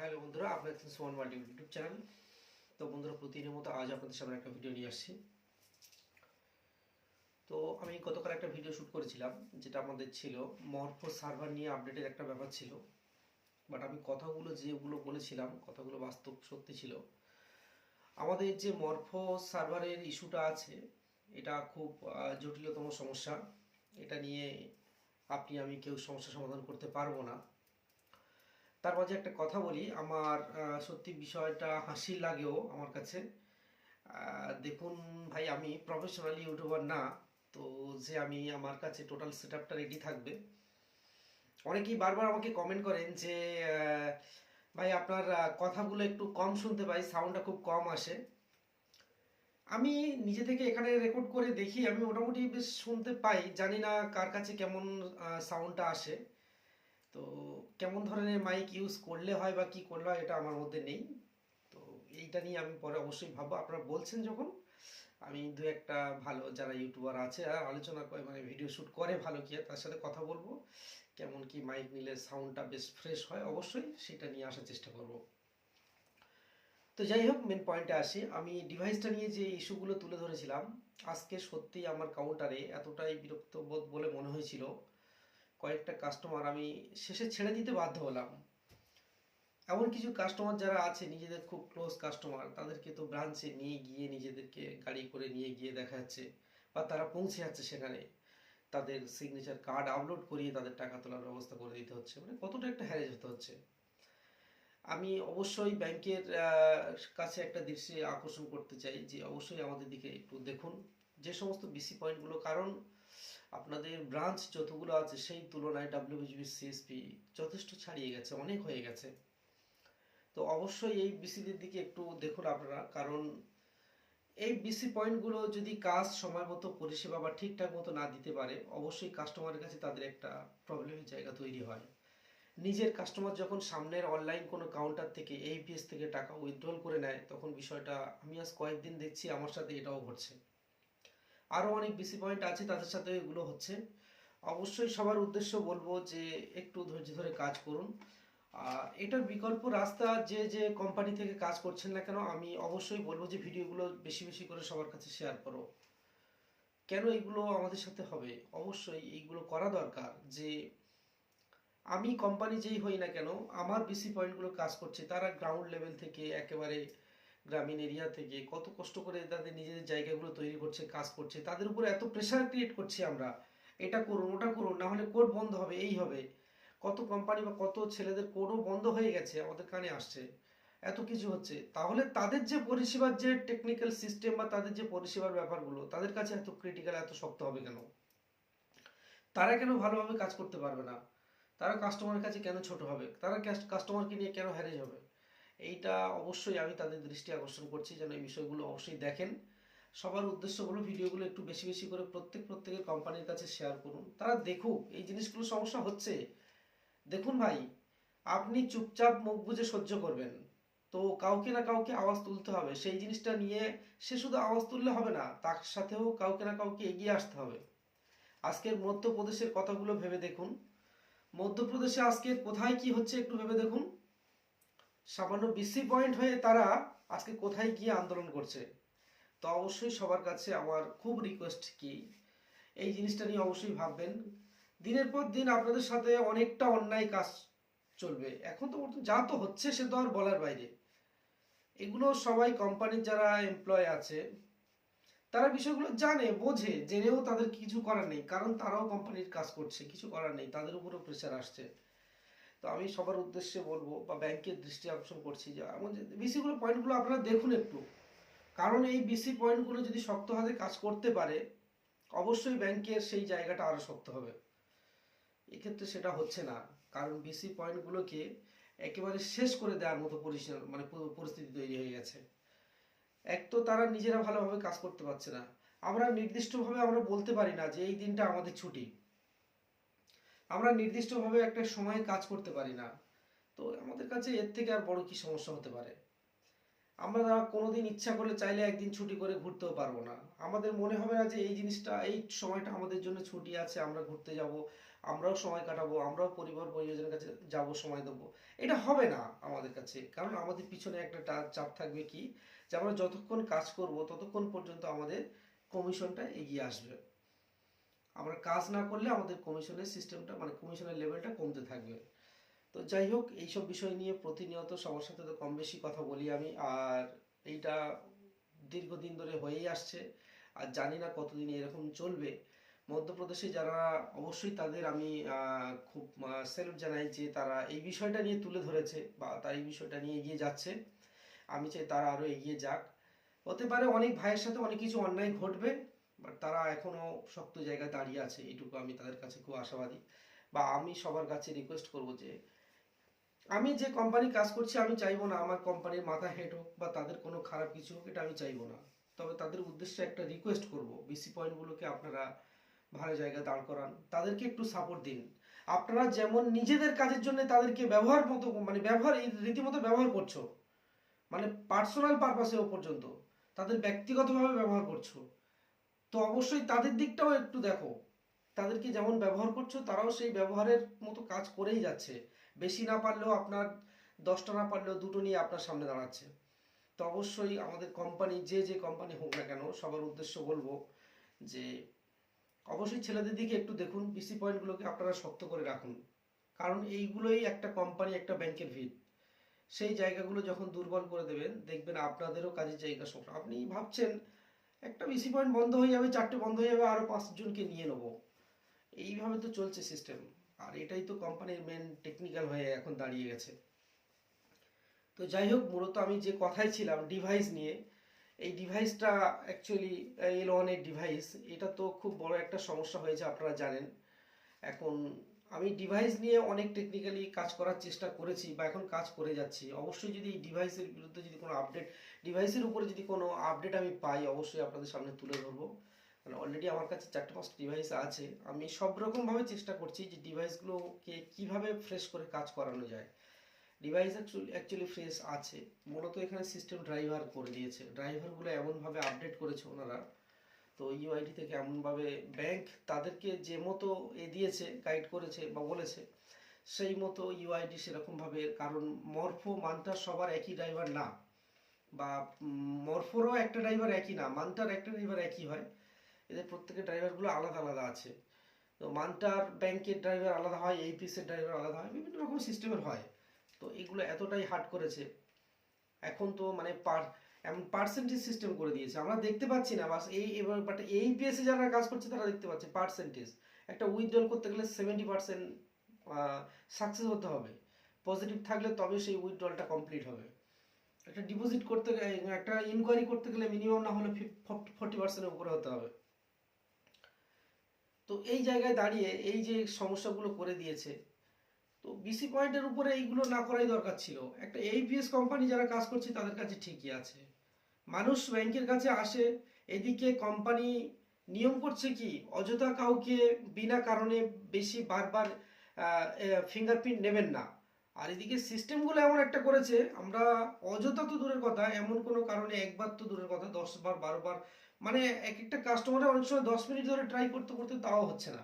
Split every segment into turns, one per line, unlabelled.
Hello বন্ধুরা, আপনার দেখছেন সুমন মাল্টি ইউটিউব চ্যানেল। তো বন্ধুরা, প্রতিদিনের মতো আজ আপনাদের সামনে একটা ভিডিও নিয়ে আসছি। তো আমি গতকাল একটা ভিডিও শ্যুট করেছিলাম, যেটা আমাদের ছিল মরফো সার্ভার নিয়ে আপডেটের একটা ব্যাপার ছিল। বাট আমি কথাগুলো যেগুলো বলেছিলাম, কথাগুলো বাস্তব সত্যি ছিল। আমাদের যে মরফো সার্ভারের ইস্যুটা আছে, এটা খুব জটিলতম সমস্যা। এটা নিয়ে আপনি, আমি কেউ সমস্যা সমাধান করতে পারব না। তার মাঝে একটা কথা বলি, আমার সত্যি বিষয়টা হাসির লাগেও আমার কাছে। দেখুন ভাই, আমি প্রফেশনালি ইউটিউবার না, তো যে আমি আমার কাছে টোটাল সেট আপটা রেডি থাকবে। অনেকেই বারবার আমাকে কমেন্ট করেন যে ভাই, আপনার কথাগুলো একটু কম শুনতে পাই সাউন্ডটা খুব কম আসে। আমি নিজে থেকে এখানে রেকর্ড করে দেখি, আমি মোটামুটি বেশ শুনতে পাই, জানি না কার কাছে কেমন সাউন্ডটা আসে। তো কেমন ধরনের মাইক ইউজ করলে হয় বা কি করলে হয় এটা আমার মধ্যে নেই। তো এইটা নিয়ে আমি পরে অবশ্যই ভাববো। আপনারা বলছেন যখন, আমি দু একটা ভালো যারা ইউটিউবার আছে আলোচনা করে মানে ভিডিও শ্যুট করে ভালো কি, তার সাথে কথা বলব। কেমন কি মাইক নিলে সাউন্ডটা বেশ ফ্রেশ হয়, অবশ্যই সেটা নিয়ে আসার চেষ্টা করব। তো যাই হোক মেন পয়েন্টে আসি। আমি ডিভাইসটা নিয়ে যে ইস্যুগুলো তুলে ধরেছিলাম, আজকে সত্যি আমার কাউন্টারে এতটাই বিরক্ত বোধ বলে মনে হয়েছিল। কয়েকটা কাস্টমার আমি শেষে ছেড়ে দিতে বাধ্য হলাম। এমন কিছু কাস্টমার যারা আছে, নিজেদের খুব ক্লোজ কাস্টমার তাদেরকে তো ব্রাঞ্চে নিয়ে গিয়ে নিজেদেরকে গাড়ি করে নিয়ে গিয়ে দেখা যাচ্ছে বা তারা পৌঁছে যাচ্ছে সেখানে। তাদের সিগনেচার কার্ড আপলোড করিয়ে তাদের টাকা তোলার ব্যবস্থা করে দিতে হচ্ছে। মানে কতটা একটা হ্যারেজ হতে হচ্ছে। আমি অবশ্যই ব্যাংকের কাছে একটা দৃষ্টি আকর্ষণ করতে চাই যে অবশ্যই আমাদের দিকে একটু দেখুন। যে সমস্ত বিসি পয়েন্টগুলো কারণ আপনাদের ব্রাঞ্চ যতগুলো আছে, সেই তুলনায় ডাব্লিউবিজিবি সিএসপি যথেষ্ট ছাড়িয়ে গেছে, অনেক হয়ে গেছে। তো অবশ্যই এই বিসিদের দিকে একটু দেখুন আপনারা, কারণ এই বিসি পয়েন্টগুলো যদি কাজ সময় মতো, পরিষেবা বা ঠিকঠাক মতো না দিতে পারে, অবশ্যই কাস্টমারের কাছে তাদের একটা প্রবলেমের জায়গা তৈরি হয়। নিজের কাস্টমার যখন সামনের অনলাইন কোনো কাউন্টার থেকে এইপিএস থেকে টাকা উইথড্রল করে নেয়, তখন বিষয়টা আমি আজ কয়েকদিন দেখছি, আমার সাথে এটাও ঘটছে। আরও অনেক বেশি পয়েন্ট আছে তাদের সাথে এগুলো হচ্ছে। অবশ্যই সবার উদ্দেশ্য বলব যে একটু ধৈর্য ধরে কাজ করুন। এটার বিকল্প রাস্তা যে যে কোম্পানি থেকে কাজ করছেন না কেন, আমি অবশ্যই বলব যে ভিডিওগুলো বেশি বেশি করে সবার কাছে শেয়ার করো। কেন এগুলো আমাদের সাথে হবে? অবশ্যই এইগুলো করা দরকার যে আমি কোম্পানি যেই হই না কেন, আমার বিসি পয়েন্টগুলো কাজ করছে, তারা গ্রাউন্ড লেভেল থেকে একেবারে গ্রামীণ এরিয়া থেকে কত কষ্ট করে তাদের নিজেদের জায়গাগুলো তৈরি করছে, কাজ করছে, তাদের উপরে এত প্রেশার ক্রিয়েট করছি আমরা। এটা করুন, ওটা করুন, না হলে কোড বন্ধ হবে, এই হবে। কত কোম্পানি বা কত ছেলেদের কোডও বন্ধ হয়ে গেছে, আমাদের কানে আসছে। এত কিছু হচ্ছে। তাহলে তাদের যে পরিষেবার যে টেকনিক্যাল সিস্টেম বা তাদের যে পরিষেবার ব্যাপারগুলো, তাদের কাছে এত ক্রিটিক্যাল এত শক্ত হবে কেন? তারা কেন ভালোভাবে কাজ করতে পারবে না? তারা কাস্টমারের কাছে কেন ছোট হবে? তারা কাস্টমারকে নিয়ে কেন হ্যারেজ হবে? এইটা অবশ্যই আমি তাদের দৃষ্টি আকর্ষণ করছি যেন এই বিষয়গুলো অবশ্যই দেখেন। সবার উদ্দেশ্য হলো ভিডিওগুলো একটু বেশি বেশি করে প্রত্যেক প্রত্যেকের কোম্পানির কাছে শেয়ার করুন। তারা দেখুক, এই জিনিসগুলো সমস্যা হচ্ছে। দেখুন ভাই, আপনি চুপচাপ মুখ বুজে সহ্য করবেন। তো কাউকে না কাউকে আওয়াজ তুলতে হবে। সেই জিনিসটা নিয়ে সে শুধু আওয়াজ তুললে হবে না, তার সাথেও কাউকে না কাউকে এগিয়ে আসতে হবে। আজকের মধ্যপ্রদেশের কথাগুলো ভেবে দেখুন। মধ্যপ্রদেশে আজকে কোথায় কি হচ্ছে একটু ভেবে দেখুন। সামান্য বিসি পয়েন্ট হয়ে তারা আজকে কোথায় গিয়ে আন্দোলন করছে? তো অবশ্যই সবার কাছে আমার খুব রিকোয়েস্ট কি, এই জিনিসটা নিয়ে অবশ্যই ভাববেন। দিনের পর দিন আপনাদের সাথে অনেকটা অন্যায় কাজ চলবে। এখন তো যা তো হচ্ছে সে তো আর বলার বাইরে। এগুলো সবাই কোম্পানির যারা এমপ্লয় আছে, তারা বিষয়গুলো জানে, বোঝে, জেনেও তাদের কিছু করার নেই। কারণ তারাও কোম্পানির কাজ করছে, কিছু করার নেই, তাদের উপরও প্রেশার আসছে। তো আমি সবার উদ্দেশ্যে বলব বা ব্যাংকের দৃষ্টি আকর্ষণ করছি যে এমন যে বিসিগুলো পয়েন্টগুলো আপনারা দেখুন একটু। কারণ এই বিসি পয়েন্টগুলো যদি শক্ত হাতে কাজ করতে পারে, অবশ্যই ব্যাংকের সেই জায়গাটা আরও শক্ত হবে। এক্ষেত্রে সেটা হচ্ছে না। কারণ বিসি পয়েন্টগুলোকে একেবারে শেষ করে দেওয়ার মতো পরিসীমা মানে পরিস্থিতি তৈরি হয়ে গেছে। এক তো তারা নিজেরা ভালোভাবে কাজ করতে পারছে না। আমরা নির্দিষ্টভাবে আমরা বলতে পারি না যে এই দিনটা আমাদের ছুটি। আমরা নির্দিষ্টভাবে একটা সময়ে কাজ করতে পারি না। তো আমাদের কাছে এর থেকে আর বড় কি সমস্যা হতে পারে? আমরা কোনোদিন ইচ্ছা করলে চাইলে একদিন ছুটি করে ঘুরতেও পারব না। আমাদের মনে হবে না যে এই জিনিসটা, এই সময়টা আমাদের জন্য ছুটি আছে, আমরা ঘুরতে যাব, আমরাও সময় কাটাবো, আমরাও পরিবার পরিজনের কাছে যাব, সময় দেবো। এটা হবে না আমাদের কাছে, কারণ আমাদের পিছনে একটা চাপ থাকবে কি? যে আমরা যতক্ষণ কাজ করব ততক্ষণ পর্যন্ত আমাদের কমিশনটা এগিয়ে আসবে। আমরা কাজ না করলে আমাদের কমিশনের সিস্টেমটা মানে কমিশনের লেভেলটা কমতে থাকবে। তো যাই হোক, এইসব বিষয় নিয়ে প্রতিনিয়ত সবার সাথে তো কম বেশি কথা বলি আমি। আর এইটা দীর্ঘদিন ধরে হয়েই আসছে। আর জানি না কতদিন এরকম চলবে। মধ্যপ্রদেশে যারা, অবশ্যই তাদের আমি খুব সেলুট জানাই যে তারা এই বিষয়টা নিয়ে তুলে ধরেছে বা তারা এই বিষয়টা নিয়ে এগিয়ে যাচ্ছে। আমি চাই তারা আরও এগিয়ে যাক। হতে পারে অনেক ভাইয়ের সাথে অনেক কিছু অন্যায় ঘটবে। বাট তারা এখনও শক্ত জায়গায় দাঁড়িয়ে আছে, এইটুকু আমি তাদের কাছে খুব আশাবাদী। বা আমি সবার কাছে রিকোয়েস্ট করব যে, আমি যে কোম্পানি কাজ করছি আমি চাইব না আমার কোম্পানির মাথা হেড হোক বা তাদের কোনো খারাপ কিছু হোক, এটা আমি চাইব না। তবে তাদের উদ্দেশ্যে একটা রিকোয়েস্ট করব বিসি পয়েন্টগুলোকে আপনারা ভালো জায়গায় দাঁড় করান, তাদেরকে একটু সাপোর্ট দিন। আপনারা যেমন নিজেদের কাজের জন্য তাদেরকে ব্যবহার মতো মানে ব্যবহার রীতিমতো ব্যবহার করছ মানে পার্সোনাল পারপাসেও পর্যন্ত, তাদের ব্যক্তিগতভাবে ব্যবহার করছ তো অবশ্যই তাদের দিকটাও একটু দেখো। তাদেরকে যেমন ব্যবহার করছ, তারাও সেই ব্যবহারের মতো কাজ করেই যাচ্ছে। বেশি না পারলেও আপনার, দশটা না পারলেও দুটো নিয়ে আপনার সামনে দাঁড়াচ্ছে। তো অবশ্যই আমাদের কোম্পানি যে যে কোম্পানি হোক না কেন, সবার উদ্দেশ্য বলব যে, অবশ্যই ছেলেদের দিকে একটু দেখুন বিসি পয়েন্টগুলোকে আপনারা শক্ত করে রাখুন। কারণ এইগুলোই একটা কোম্পানি একটা ব্যাংকের ভিত। সেই জায়গাগুলো যখন দুর্বল করে দেবেন, দেখবেন আপনাদেরও কাজের জায়গা সমস্যা আপনি ভাবছেন একটা বিসি পয়েন্ট বন্ধ হয়ে যাবে, চারটে বন্ধ হয়ে যাবে আরও পাঁচজনকে নিয়ে নেব। এইভাবে তো চলছে সিস্টেম আর এটাই তো কোম্পানির মেন টেকনিক্যাল হয়ে এখন দাঁড়িয়ে গেছে। তো যাই হোক, মূলত আমি যে কথাই ছিলাম ডিভাইস নিয়ে, এই ডিভাইসটা অ্যাকচুয়ালি এল ওয়ানের ডিভাইস এটা তো খুব বড় একটা সমস্যা হয়েছে, আপনারা জানেন। এখন আমি ডিভাইস নিয়ে অনেক টেকনিক্যালি কাজ করার চেষ্টা করেছি বা এখন কাজ করে যাচ্ছি। অবশ্যই যদি এই ডিভাইসের বিরুদ্ধে যদি কোনো আপডেট ডিভাইসের উপরে যদি কোনো আপডেট আমি পাই, অবশ্যই আপনাদের সামনে তুলে ধরবো। মানে অলরেডি আমার কাছে চারটে পাঁচটা ডিভাইস আছে। আমি সব রকমভাবে চেষ্টা করছি যে ডিভাইসগুলোকে কীভাবে ফ্রেশ করে কাজ করানো যায়। ডিভাইস অ্যাকচুয়ালি ফ্রেশ আছে। মূলত এখানে সিস্টেম ড্রাইভার করে দিয়েছে। ড্রাইভারগুলো এমনভাবে আপডেট করেছে ওনারা। তো ইউআইডি থেকে এমনভাবে ব্যাংক তাদেরকে যে মতো এ দিয়েছে গাইড করেছে বা বলেছে, সেই মতো ইউআইডি সেরকমভাবে কারণ মরফো মানটা সবার একই ড্রাইভার না বা মরফোরও একটা ড্রাইভার একই না, মানটার একটা ড্রাইভার একই হয়। এদের প্রত্যেকের ড্রাইভারগুলো আলাদা আলাদা আছে। তো মানটার ব্যাংকের ড্রাইভার আলাদা হয় এই এইপিএসের ড্রাইভার আলাদা হয়, বিভিন্ন রকম সিস্টেমের হয়। তো এগুলো এতটাই হার্ড করেছে। এখন তো মানে পার এমন পার্সেন্টেজ সিস্টেম করে দিয়েছে। আমরা দেখতে পাচ্ছি না, বাস এই, এবার বাট এইপিএস এ যারা কাজ করছে, তারা দেখতে পাচ্ছে পার্সেন্টেজ একটা উইথড্রল করতে গেলে সেভেন্টি পার্সেন্ট সাকসেস হতে হবে। পজিটিভ থাকলে তবে সেই উইথড্রলটা কমপ্লিট হবে। একটা ডিপোজিট করতে একটা ইনকোয়ারি করতে গেলে মিনিমাম না হলে ফোর্টি পার্সেন্টের উপরে হতে হবে। তো এই জায়গায় দাঁড়িয়ে এই যে সমস্যাগুলো করে দিয়েছে, তো বিসি পয়েন্টের উপরে এইগুলো না করাই দরকার ছিল। একটা এইপিএস কোম্পানি যারা কাজ করছে, তাদের কাছে ঠিকই আছে। মানুষ ব্যাংকের কাছে আসে, এদিকে কোম্পানি নিয়ম করছে কি, অযথা কাউকে বিনা কারণে বেশি বারবার ফিঙ্গারপ্রিন্ট নেবেন না। আর এদিকে সিস্টেমগুলো এমন একটা করেছে, আমরা অযথা তো দূরের কথা, এমন কোনো কারণে একবার তো দূরের কথা দশ বার বারো বার মানে এক একটা কাস্টমারে অনেক সময় দশ মিনিট ধরে ট্রাই করতে করতে তাও হচ্ছে না।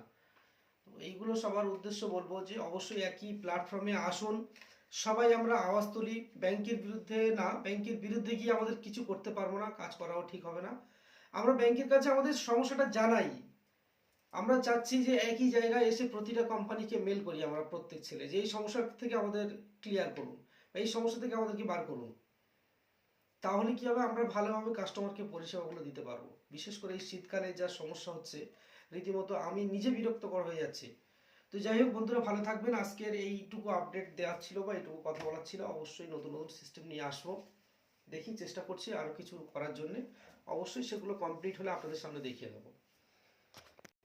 এইগুলো সবার উদ্দেশ্য বলব যে, অবশ্যই একই প্ল্যাটফর্মে আসুন। সবাই আমরা আওয়াজ তুলি, ব্যাংকের বিরুদ্ধে না, ব্যাংকের বিরুদ্ধে গিয়ে আমাদের কিছু করতে পারব না, কাজ করাও ঠিক হবে না। আমরা ব্যাংকের কাছে আমাদের সমস্যাটা জানাই। আমরা চাচ্ছি যে একই জায়গায় এসে প্রতিটা কোম্পানিকে মেল করি আমরা প্রত্যেক ছেলে, যে এই সমস্যা থেকে আমাদের ক্লিয়ার করুন বা এই সমস্যা থেকে আমাদেরকে বার করুন। তাহলে কি হবে? আমরা ভালোভাবে কাস্টমারকে পরিষেবাগুলো দিতে পারব। বিশেষ করে এই শীতকালে যা সমস্যা হচ্ছে, রীতিমতো আমি নিজে বিরক্তকর হয়ে যাচ্ছি। তো যাই হোক বন্ধুরা, ভালো থাকবেন। আজকের এইটুকু আপডেট দেওয়ার ছিল বা এইটুকু কথা বলার ছিল। অবশ্যই নতুন নতুন সিস্টেম নিয়ে আসব। দেখি চেষ্টা করছি আরও কিছু করার জন্যে। অবশ্যই সেগুলো কমপ্লিট হলে আপনাদের সামনে দেখিয়ে দেবো।